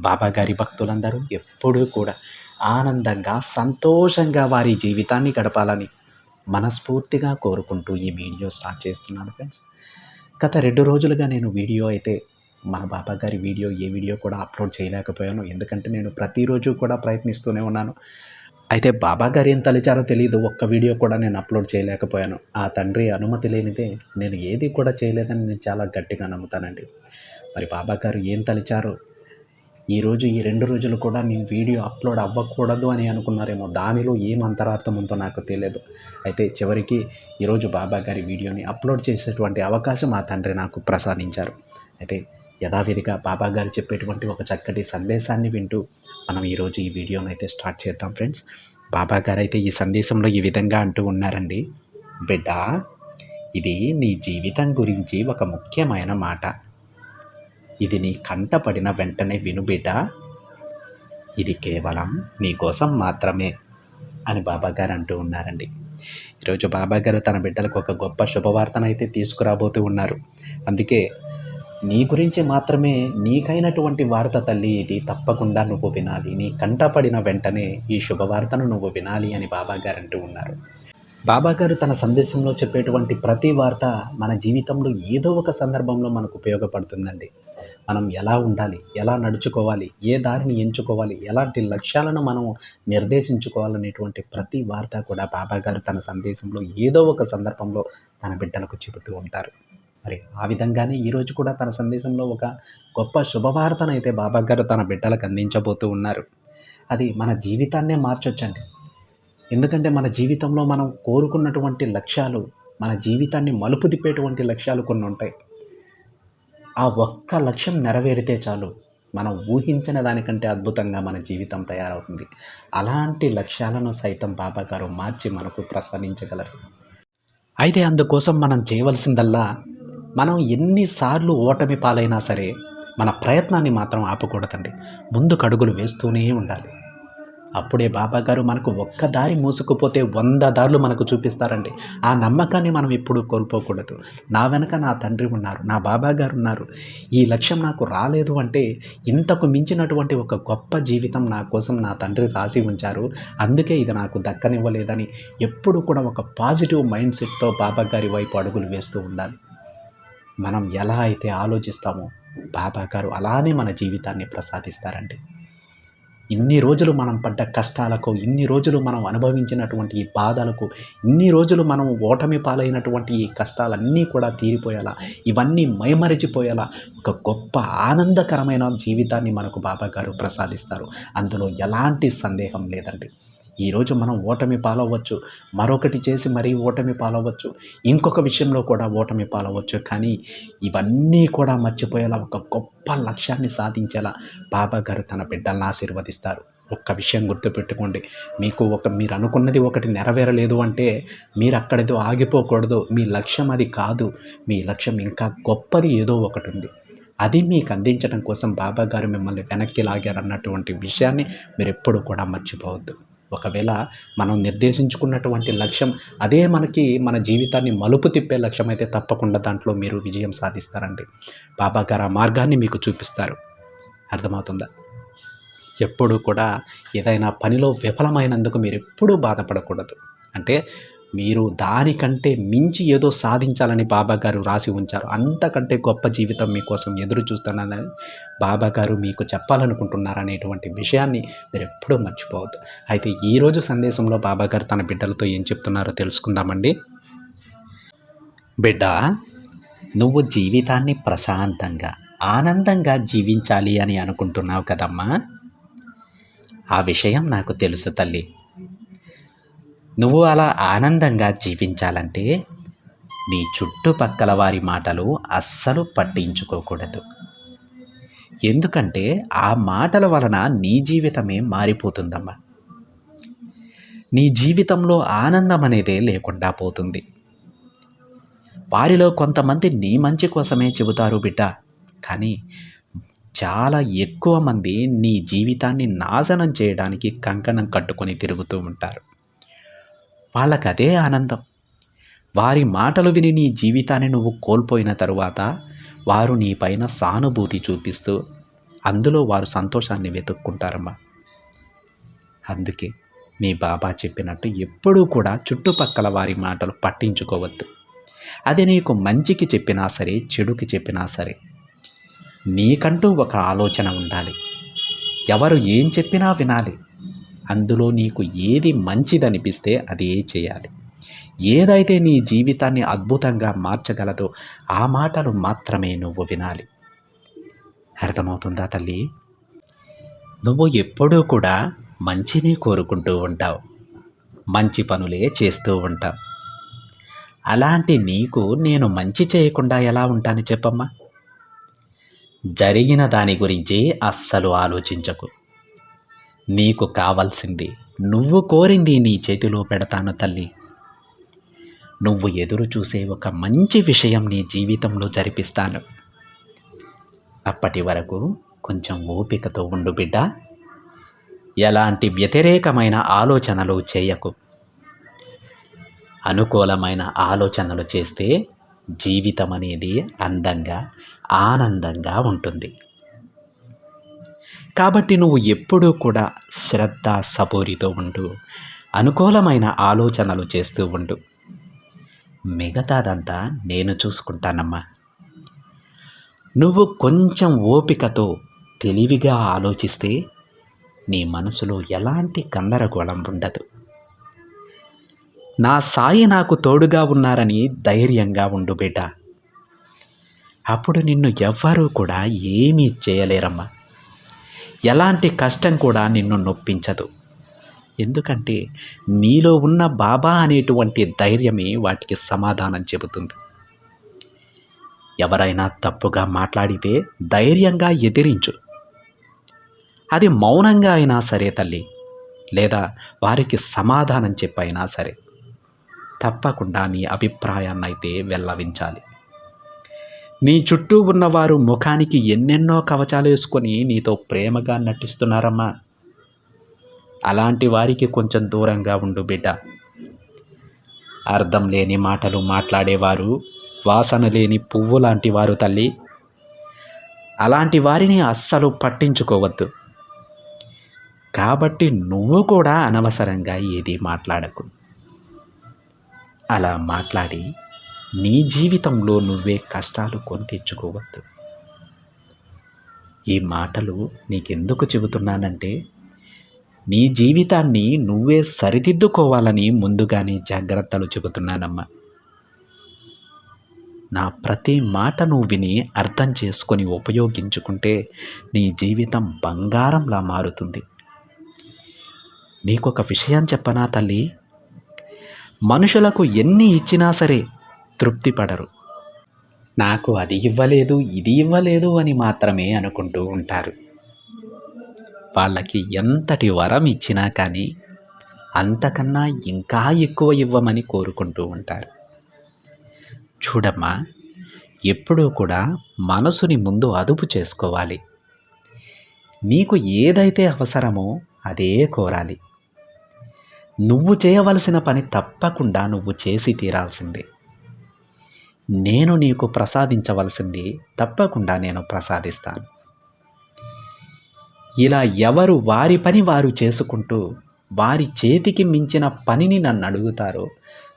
బాబా గారి భక్తులందరూ ఎప్పుడూ కూడా ఆనందంగా సంతోషంగా వారి జీవితాన్ని గడపాలని మనస్ఫూర్తిగా కోరుకుంటూ ఈ వీడియో స్టార్ట్ చేస్తున్నాను ఫ్రెండ్స్. గత రెండు రోజులుగా నేను వీడియో అయితే మన బాబా గారి వీడియో ఏ వీడియో కూడా అప్లోడ్ చేయలేకపోయాను. ఎందుకంటే నేను ప్రతిరోజు కూడా ప్రయత్నిస్తూనే ఉన్నాను. అయితే బాబా గారు ఏం తలిచారో తెలియదు ఒక్క వీడియో కూడా నేను అప్లోడ్ చేయలేకపోయాను. ఆ తండ్రి అనుమతి లేనిదే నేను ఏది కూడా చేయలేదని నేను చాలా గట్టిగా నమ్ముతానండి. మరి బాబా గారు ఏం తలిచారో? ఈరోజు ఈ రెండు రోజులు కూడా నేను వీడియో అప్లోడ్ అవ్వకూడదు అని అనుకున్నారేమో. దానిలో ఏం అంతరార్థం ఉందో నాకు తెలియదు అయితే చివరికి ఈరోజు బాబా గారి వీడియోని అప్లోడ్ చేసేటువంటి అవకాశం మా తండ్రి నాకు ప్రసాదించారు. అయితే యథావిధిగా బాబా గారు చెప్పేటువంటి ఒక చక్కటి సందేశాన్ని వింటూ మనం ఈరోజు ఈ వీడియోని అయితే స్టార్ట్ చేద్దాం ఫ్రెండ్స్. బాబా గారు అయితే ఈ సందేశంలో ఈ విధంగా అంటూ ఉన్నారండి. బిడ్డ ఇది నీ జీవితం గురించి ఒక ముఖ్యమైన మాట. ఇది నీ కంట పడిన వెంటనే విను బిడ్డ. ఇది కేవలం నీ కోసం మాత్రమే అని బాబాగారు అంటూ ఉన్నారండి. ఈరోజు బాబాగారు తన బిడ్డలకు ఒక గొప్ప శుభవార్తనైతే తీసుకురాబోతూ ఉన్నారు. అందుకే నీ గురించి మాత్రమే నీకైనటువంటి వార్త తల్లి ఇది తప్పకుండా నువ్వు వినాలి. నీ కంటపడిన వెంటనే ఈ శుభవార్తను నువ్వు వినాలి అని బాబాగారు అంటూ ఉన్నారు. బాబా గారు తన సందేశంలో చెప్పేటువంటి ప్రతి వార్త మన జీవితంలో ఏదో ఒక సందర్భంలో మనకు ఉపయోగపడుతుందండి. మనం ఎలా ఉండాలి ఎలా నడుచుకోవాలి ఏ దారిని ఎంచుకోవాలి ఎలాంటి లక్ష్యాలను మనం నిర్దేశించుకోవాలనేటువంటి ప్రతి వార్త కూడా బాబా గారు తన సందేశంలో ఏదో ఒక సందర్భంలో తన బిడ్డలకు చెబుతూ ఉంటారు. మరి ఆ విధంగానే ఈరోజు కూడా తన సందేశంలో ఒక గొప్ప శుభవార్తను అయితే బాబా గారు తన బిడ్డలకు అందించబోతూ ఉన్నారు. అది మన జీవితాన్నే మార్చొచ్చండి. ఎందుకంటే మన జీవితంలో మనం కోరుకున్నటువంటి లక్ష్యాలు మన జీవితాన్ని మలుపు తిప్పేటువంటి లక్ష్యాలు కొన్ని ఉంటాయి. ఆ ఒక్క లక్ష్యం నెరవేరితే చాలు. మనం ఊహించిన దానికంటే అద్భుతంగా మన జీవితం తయారవుతుంది. అలాంటి లక్ష్యాలను సైతం బాబా గారు మార్చి మనకు ప్రసాదించగలరు. అయితే అందుకోసం మనం చేయవలసిందల్లా మనం ఎన్నిసార్లు ఓటమి పాలైనా సరే మన ప్రయత్నాన్ని మాత్రం ఆపకూడదండి. ముందు కడుగులు వేస్తూనే ఉండాలి. అప్పుడే బాబాగారు మనకు ఒక్క దారి మూసుకుపోతే వంద దారులు మనకు చూపిస్తారండి. ఆ నమ్మకాన్ని మనం ఎప్పుడు కోల్పోకూడదు. నా వెనక నా తండ్రి ఉన్నారు నా బాబాగారు ఉన్నారు. ఈ లక్ష్యం నాకు రాలేదు అంటే ఇంతకు మించినటువంటి ఒక గొప్ప జీవితం నా కోసం నా తండ్రి రాసి ఉంచారు. అందుకే ఇది నాకు దక్కనివ్వలేదని ఎప్పుడు కూడా ఒక పాజిటివ్ మైండ్ సెట్తో బాబాగారి వైపు అడుగులు వేస్తూ ఉండాలి. మనం ఎలా అయితే ఆలోచిస్తామో బాబాగారు అలానే మన జీవితాన్ని ప్రసాదిస్తారండి. ఇన్ని రోజులు మనం పడ్డ కష్టాలకు ఇన్ని రోజులు మనం అనుభవించినటువంటి ఈ బాధలకు ఇన్ని రోజులు మనం ఓటమి పాలైనటువంటి ఈ కష్టాలన్నీ కూడా తీరిపోయేలా ఇవన్నీ మైమరిచిపోయేలా ఒక గొప్ప ఆనందకరమైన జీవితాన్ని మనకు బాబా గారు ప్రసాదిస్తారు. అందులో ఎలాంటి సందేహం లేదండి. ఈరోజు మనం ఓటమి పాలవ్వచ్చు. మరొకటి చేసి మరీ ఓటమి పాలవ్వచ్చు. ఇంకొక విషయంలో కూడా ఓటమి పాలవ్వచ్చు. కానీ ఇవన్నీ కూడా మర్చిపోయేలా ఒక గొప్ప లక్ష్యాన్ని సాధించేలా బాబా గారు తన బిడ్డలను ఆశీర్వదిస్తారు. ఒక్క విషయం గుర్తుపెట్టుకోండి. మీకు ఒక మీరు అనుకున్నది ఒకటి నెరవేరలేదు అంటే మీరు అక్కడితో ఆగిపోకూడదు. మీ లక్ష్యం అది కాదు. మీ లక్ష్యం ఇంకా గొప్పది ఏదో ఒకటి ఉంది. అది మీకు అందించడం కోసం బాబా గారు మిమ్మల్ని వెనక్కి లాగారన్నటువంటి విషయాన్ని మీరు ఎప్పుడు కూడా మర్చిపోవద్దు. ఒకవేళ మనం నిర్దేశించుకున్నటువంటి లక్ష్యం అదే మనకి మన జీవితాన్ని మలుపు తిప్పే లక్ష్యం అయితే తప్పకుండా దాంట్లో మీరు విజయం సాధిస్తారండి. బాబా గారు ఆ మార్గాన్ని మీకు చూపిస్తారు. అర్థమవుతుందా? ఎప్పుడూ కూడా ఏదైనా పనిలో విఫలమైనందుకు మీరు ఎప్పుడూ బాధపడకూడదు. అంటే మీరు దానికంటే మించి ఏదో సాధించాలని బాబా గారు రాసి ఉంచారు. అంతకంటే గొప్ప జీవితం మీకోసం ఎదురు చూస్తున్నానని బాబా గారు మీకు చెప్పాలనుకుంటున్నారనేటువంటి విషయాన్ని మీరు ఎప్పుడూ మర్చిపోవద్దు. అయితే ఈరోజు సందేశంలో బాబా గారు తన బిడ్డలతో ఏం చెప్తున్నారో తెలుసుకుందామండి. బిడ్డ నువ్వు జీవితాన్ని ప్రశాంతంగా ఆనందంగా జీవించాలి అని అనుకుంటున్నావు కదమ్మా? ఆ విషయం నాకు తెలుసు తల్లి. నువ్వు అలా ఆనందంగా జీవించాలంటే నీ చుట్టుపక్కల వారి మాటలు అస్సలు పట్టించుకోకూడదు. ఎందుకంటే ఆ మాటల వలన నీ జీవితమే మారిపోతుందమ్మా. నీ జీవితంలో ఆనందం అనేదే లేకుండా పోతుంది. వారిలో కొంతమంది నీ మంచి కోసమే చెబుతారు బిడ్డ. కానీ చాలా ఎక్కువ మంది నీ జీవితాన్ని నాశనం చేయడానికి కంకణం కట్టుకొని తిరుగుతూ ఉంటారు. వాళ్ళకి అదే ఆనందం. వారి మాటలు విని నీ జీవితాన్ని నువ్వు కోల్పోయిన తరువాత వారు నీ పైన సానుభూతి చూపిస్తూ అందులో వారు సంతోషాన్ని వెతుక్కుంటారమ్మా. అందుకే నీ బాబా చెప్పినట్టు ఎప్పుడూ కూడా చుట్టుపక్కల వారి మాటలు పట్టించుకోవద్దు. అది నీకు మంచికి చెప్పినా సరే చెడుకి చెప్పినా సరే నీకంటూ ఒక ఆలోచన ఉండాలి. ఎవరు ఏం చెప్పినా వినాలి. అందులో నీకు ఏది మంచిదనిపిస్తే అదే చేయాలి. ఏదైతే నీ జీవితాన్ని అద్భుతంగా మార్చగలదో ఆ మాటలు మాత్రమే నువ్వు వినాలి. అర్థమవుతుందా తల్లి? నువ్వు ఎప్పుడూ కూడా మంచిని కోరుకుంటూ ఉంటావు. మంచి పనులే చేస్తూ ఉంటావు. అలాంటి నీకు నేను మంచి చేయకుండా ఎలా ఉంటాను చెప్పమ్మా? జరిగిన దాని గురించి అస్సలు ఆలోచించకు. నీకు కావాల్సింది. నువ్వు కోరింది నీ చేతిలో పెడతాను తల్లి. నువ్వు ఎదురు చూసే ఒక మంచి విషయం నీ జీవితంలో జరిపిస్తాను. అప్పటి వరకు కొంచెం ఓపికతో ఉండు బిడ్డ. ఎలాంటి వ్యతిరేకమైన ఆలోచనలు చేయకు. అనుకూలమైన ఆలోచనలు చేస్తే జీవితం అనేది అందంగా ఆనందంగా ఉంటుంది. కాబట్టి నువ్వు ఎప్పుడూ కూడా శ్రద్ధ సబూరితో ఉండు. అనుకూలమైన ఆలోచనలు చేస్తూ ఉండు. మిగతాదంతా నేను చూసుకుంటానమ్మా. నువ్వు కొంచెం ఓపికతో తెలివిగా ఆలోచిస్తే నీ మనసులో ఎలాంటి గందరగోళం ఉండదు. నా సాయి నాకు తోడుగా ఉన్నారని ధైర్యంగా ఉండు బిడ్డ అప్పుడు నిన్ను ఎవ్వరూ కూడా ఏమీ చేయలేరమ్మా. ఎలాంటి కష్టం కూడా నిన్ను నొప్పించదు. ఎందుకంటే నీలో ఉన్న బాబా అనేటువంటి ధైర్యమే వాటికి సమాధానం చెబుతుంది. ఎవరైనా తప్పుగా మాట్లాడితే ధైర్యంగా ఎదిరించు. అది మౌనంగా అయినా సరే తల్లి లేదా వారికి సమాధానం చెప్పైనా సరే. తప్పకుండా నీ అభిప్రాయాన్ని అయితే వెళ్ళవించాలి నీ చుట్టూ ఉన్నవారు ముఖానికి ఎన్నెన్నో కవచాలు వేసుకొని నీతో ప్రేమగా నటిస్తున్నారమ్మా. అలాంటి వారికి కొంచెం దూరంగా ఉండు బిడ్డ. అర్థం లేని మాటలు మాట్లాడేవారు వాసన లేని పువ్వు లాంటి వారు తల్లి. అలాంటి వారిని అస్సలు పట్టించుకోవద్దు. కాబట్టి నువ్వు కూడా అనవసరంగా ఏది మాట్లాడకు. అలా మాట్లాడి నీ జీవితంలో నువ్వే కష్టాలు కొని తెచ్చుకోవద్దు. ఈ మాటలు నీకెందుకు చెబుతున్నానంటే నీ జీవితాన్ని నువ్వే సరిదిద్దుకోవాలని ముందుగానే జాగ్రత్తలు చెబుతున్నానమ్మా. నా ప్రతి మాట నువ్వు విని అర్థం చేసుకొని ఉపయోగించుకుంటే నీ జీవితం బంగారంలా మారుతుంది. నీకొక విషయం చెప్పనా తల్లి? మనుషులకు ఎన్ని ఇచ్చినా సరే తృప్తి పడరు నాకు అది ఇవ్వలేదు ఇది ఇవ్వలేదు అని మాత్రమే అనుకుంటూ ఉంటారు. వాళ్ళకి ఎంతటి వరం ఇచ్చినా కానీ అంతకన్నా ఇంకా ఎక్కువ ఇవ్వమని కోరుకుంటూ ఉంటారు. చూడమ్మా ఎప్పుడూ కూడా మనసుని ముందు అదుపు చేసుకోవాలి. నీకు ఏదైతే అవసరమో అదే కోరాలి. నువ్వు చేయవలసిన పని తప్పకుండా నువ్వు చేసి తీరాల్సిందే. నేను నీకు ప్రసాదించవలసింది తప్పకుండా నేను ప్రసాదిస్తాను. ఇలా ఎవరు వారి పని వారు చేసుకుంటూ వారి చేతికి మించిన పనిని నన్ను అడుగుతారో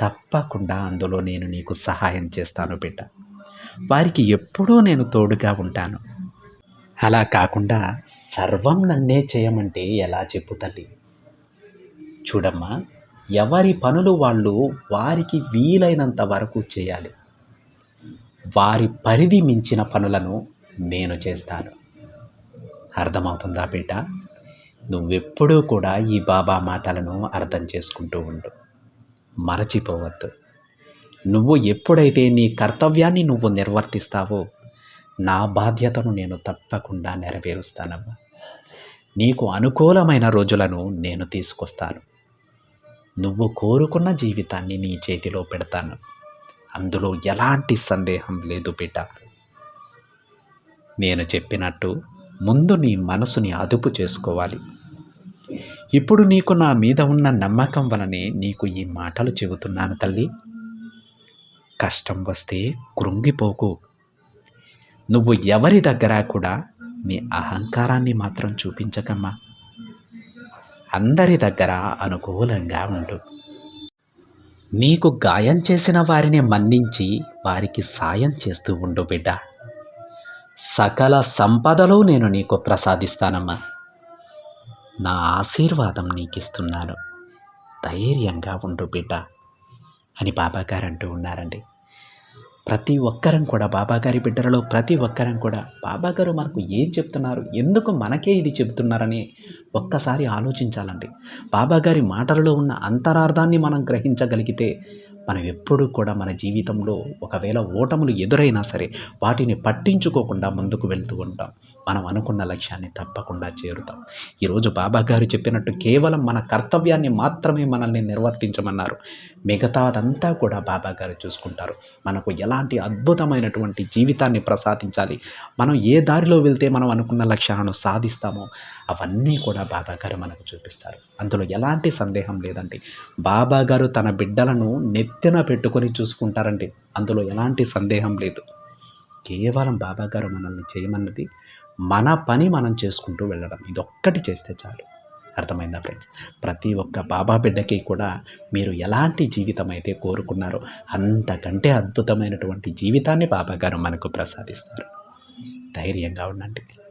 తప్పకుండా అందులో నేను నీకు సహాయం చేస్తాను బిడ్డ. వారికి ఎప్పుడూ నేను తోడుగా ఉంటాను. అలా కాకుండా సర్వం నన్నే చేయమంటే ఎలా చెప్పు తల్లి? చూడమ్మా ఎవరి పనులు వాళ్ళు వారికి వీలైనంత వరకు చేయాలి. వారి పరిధి మించిన పనులను నేను చేస్తాను. అర్థమవుతుందా బిడ్డ నువ్వెప్పుడూ కూడా ఈ బాబా మాటలను అర్థం చేసుకుంటూ ఉండు. మరచిపోవద్దు. నువ్వు ఎప్పుడైతే నీ కర్తవ్యాన్ని నువ్వు నిర్వర్తిస్తావో నా బాధ్యతను నేను తప్పకుండా నెరవేరుస్తానమ్మా నీకు అనుకూలమైన రోజులను నేను తీసుకొస్తాను. నువ్వు కోరుకున్న జీవితాన్ని నీ చేతిలో పెడతాను. అందులో ఎలాంటి సందేహం లేదు బిడ్డ. నేను చెప్పినట్టు ముందు నీ మనసుని అదుపు చేసుకోవాలి. ఇప్పుడు నీకు నా మీద ఉన్న నమ్మకం వలనే నీకు ఈ మాటలు చెబుతున్నాను తల్లి. కష్టం వస్తే కృంగిపోకు. నువ్వు ఎవరి దగ్గర కూడా నీ అహంకారాన్ని మాత్రం చూపించకమ్మా. అందరి దగ్గర అనుకూలంగా ఉండు. నీకు గాయం చేసిన వారిని మన్నించి వారికి సాయం చేస్తూ ఉండు బిడ్డ. సకల సంపదలు నేను నీకు ప్రసాదిస్తానమ్మా. నా ఆశీర్వాదం నీకు ఇస్తున్నాను ధైర్యంగా ఉండు బిడ్డ అని బాబాగారు అంటూ ఉన్నారండి. ప్రతి ఒక్కరం కూడా బాబాగారి బిడ్డలలో ప్రతి ఒక్కరం కూడా బాబాగారు మనకు ఏం చెప్తున్నారు? ఎందుకు మనకే ఇది చెబుతున్నారని ఒక్కసారి ఆలోచించాలండి. బాబాగారి మాటలలో ఉన్న అంతరార్థాన్ని మనం గ్రహించగలిగితే మనం ఎప్పుడూ కూడా మన జీవితంలో ఒకవేళ ఓటములు ఎదురైనా సరే వాటిని పట్టించుకోకుండా ముందుకు వెళ్తూ ఉంటాం. మనం అనుకున్న లక్ష్యాన్ని తప్పకుండా చేరుతాం. ఈరోజు బాబా గారు చెప్పినట్టు కేవలం మన కర్తవ్యాన్ని మాత్రమే మనల్ని నిర్వర్తించమన్నారు. మిగతాదంతా కూడా బాబా గారు చూసుకుంటారు. మనకు ఎలాంటి అద్భుతమైనటువంటి జీవితాన్ని ప్రసాదించాలి మనం ఏ దారిలో వెళ్తే మనం అనుకున్న లక్ష్యాలను సాధిస్తామో అవన్నీ కూడా బాబా గారు మనకు చూపిస్తారు. అందులో ఎలాంటి సందేహం లేదండి. బాబా గారు తన బిడ్డలను నెత్తిన పెట్టుకొని చూసుకుంటారండి. అందులో ఎలాంటి సందేహం లేదు. కేవలం బాబా గారు మనల్ని చేయమన్నది మన పని మనం చేసుకుంటూ వెళ్ళడం. ఇదొక్కటి చేస్తే చాలు. అర్థమైందా ఫ్రెండ్స్? ప్రతి ఒక్క బాబా బిడ్డకి కూడా మీరు ఎలాంటి జీవితం అయితే కోరుకున్నారో అంతకంటే అద్భుతమైనటువంటి జీవితాన్ని బాబా గారు మనకు ప్రసాదిస్తారు. ధైర్యంగా ఉండండి.